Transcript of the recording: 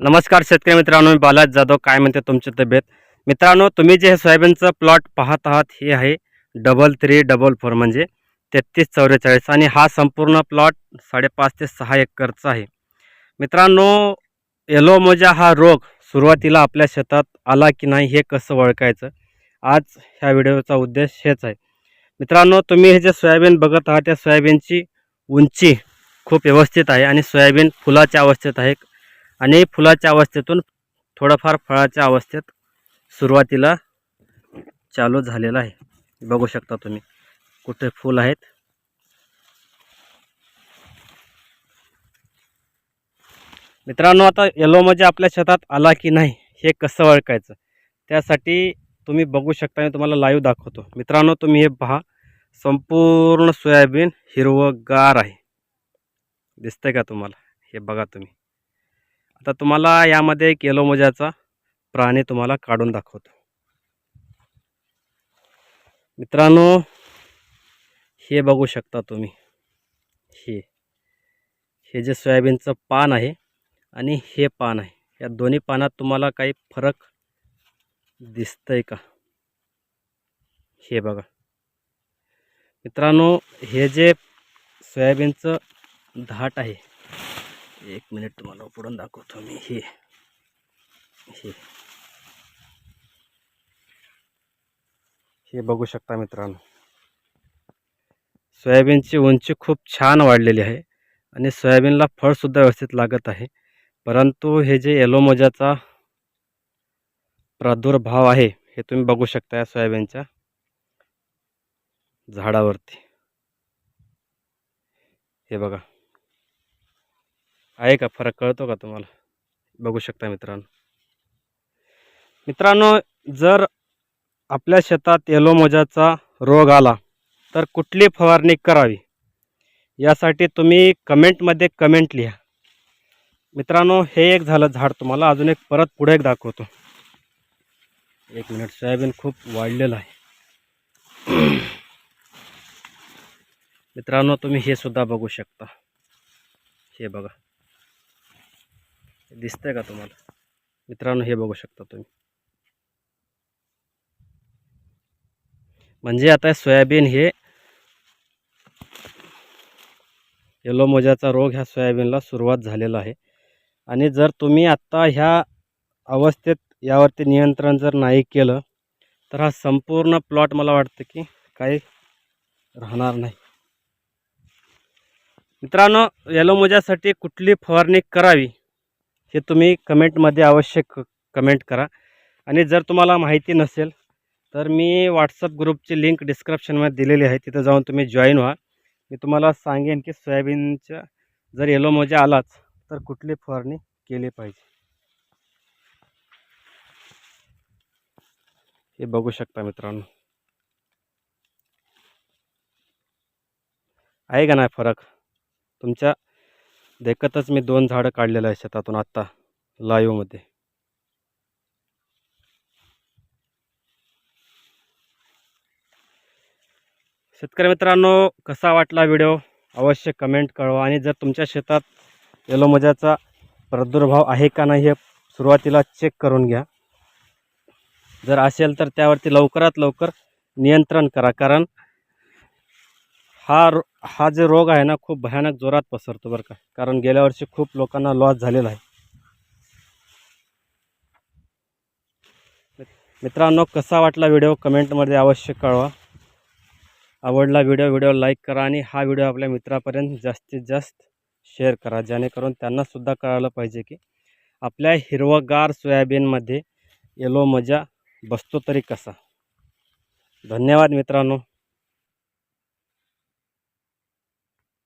नमस्कार शेतकरी मित्रांनो मी बालाज जाधव. काय म्हणते तुमची तब्येत? मित्रांनो तुम्ही जे हे सोयाबीनचं प्लॉट पाहत आहात हे आहे डबल थ्री डबल फोर म्हणजे तेहतीस चौवेचाळीस आणि हा संपूर्ण प्लॉट साडेपाच ते सहा एकरचा आहे. मित्रांनो येलो मोजा हा रोग सुरुवातीला आपल्या शेतात आला की नाही हे कसं ओळखायचं? आज ह्या व्हिडिओचा उद्देश हेच आहे. मित्रांनो तुम्ही हे जे सोयाबीन बघत आहात त्या सोयाबीनची उंची खूप व्यवस्थित आहे आणि सोयाबीन फुलाच्या अवस्थेत आहे. आणि फुलाच्या अवस्थेतून थोडंफार फळाच्या अवस्थेत सुरुवातीला चालू झालेलं आहे. बघू शकता तुम्ही कुठे फूल आहेत. मित्रांनो आता येलो म्हणजे आपल्या शेतात आला की नाही हे कसं ओळखायचं? त्यासाठी तुम्ही बघू शकता मी तुम्हाला लाईव्ह दाखवतो. मित्रांनो तुम्ही हे पहा संपूर्ण सोयाबीन हिरवंगार आहे. दिसतंय का तुम्हाला? हे बघा तुम्ही. आता तुम्हाला यामध्ये एक येलो मोजाचा प्राणी तुम्हाला काढून दाखवतो. मित्रांनो हे बघू शकता तुम्ही. हे हे जे सोयाबीनचं पान आहे आणि हे पान आहे. या दोन्ही पानात तुम्हाला काही फरक दिसतंय का? हे बघा. मित्रांनो हे जे सोयाबीनचं धाट आहे एक मिनिट तुम्हाला उपडून दाखवतो मी. हे. हे. हे बघू शकता मित्रांनो. सोयाबीनची उंची खूप छान वाढलेली आहे आणि सोयाबीनला फळसुद्धा व्यवस्थित लागत आहे. परंतु हे जे येलो मोजाचा प्रादुर्भाव आहे हे तुम्ही बघू शकता या सोयाबीनच्या झाडावरती. हे बघा. आहे का? फरक कळतो का तुम्हाला? बघू शकता मित्रांनो. मित्रांनो जर आपल्या शेतात येलो मोजाचा रोग आला तर कुठली फवारणी करावी? यासाठी तुम्ही कमेंटमध्ये कमेंट लिहा. मित्रांनो हे एक झालं झाड तुम्हाला. अजून एक परत पुढे एक दाखवतो. एक मिनिट सोयाबीन खूप वाढलेलं आहे. मित्रांनो तुम्ही हे सुद्धा बघू शकता. हे बघा. दिसतंय का तुम्हाला? मित्रांनो हे बघू शकता तुम्ही. म्हणजे आता सोयाबीन हे येलो मोजाचा रोग ह्या सोयाबीनला सुरुवात झालेला आहे. आणि जर तुम्ही आत्ता ह्या अवस्थेत यावरती नियंत्रण जर नाही केलं तर हा संपूर्ण प्लॉट मला वाटतं की काही राहणार नाही. मित्रांनो येलो मोजासाठी कुठली फवारणी करावी? ते तुम्ही कमेंटमध्ये अवश्य क कमेंट करा. आणि जर तुम्हाला माहिती नसेल तर मी व्हॉट्सअप ग्रुपची लिंक डिस्क्रिप्शनमध्ये दिलेली आहे. तिथं जाऊन तुम्ही जॉईन व्हा. मी तुम्हाला सांगेन की सोयाबीनच्या जर येलो मोजा आलाच तर कुठली फवारणी केली पाहिजे? हे बघू शकता मित्रांनो. आहे का नाही फरक? तुमच्या देखतच मी दोन झाडं काढलेलं आहे शेतातून आत्ता लाईव्हमध्ये शेतकरी मित्रांनो कसा वाटला व्हिडिओ अवश्य कमेंट कळवा आणि जर तुमच्या शेतात येलो मजाचा प्रादुर्भाव आहे का नाही हे सुरुवातीला चेक करून घ्या. जर असेल तर त्यावरती लवकरात लवकर नियंत्रण करा कारण हा रो हा जे रोग आहे ना खूप भयानक जोरात पसरतो बरं का. कारण गेल्या वर्षी खूप लोकांना लॉस झालेला आहे. मित्रांनो कसा वाटला व्हिडिओ कमेंटमध्ये अवश्य कळवा. आवडला व्हिडिओ व्हिडिओ लाईक करा आणि हा व्हिडिओ आपल्या मित्रापर्यंत जास्तीत जास्त शेअर करा. जेणेकरून त्यांनासुद्धा कळायला पाहिजे की आपल्या हिरवगार सोयाबीनमध्ये येलो मजा बसतो तरी कसा. धन्यवाद मित्रांनो.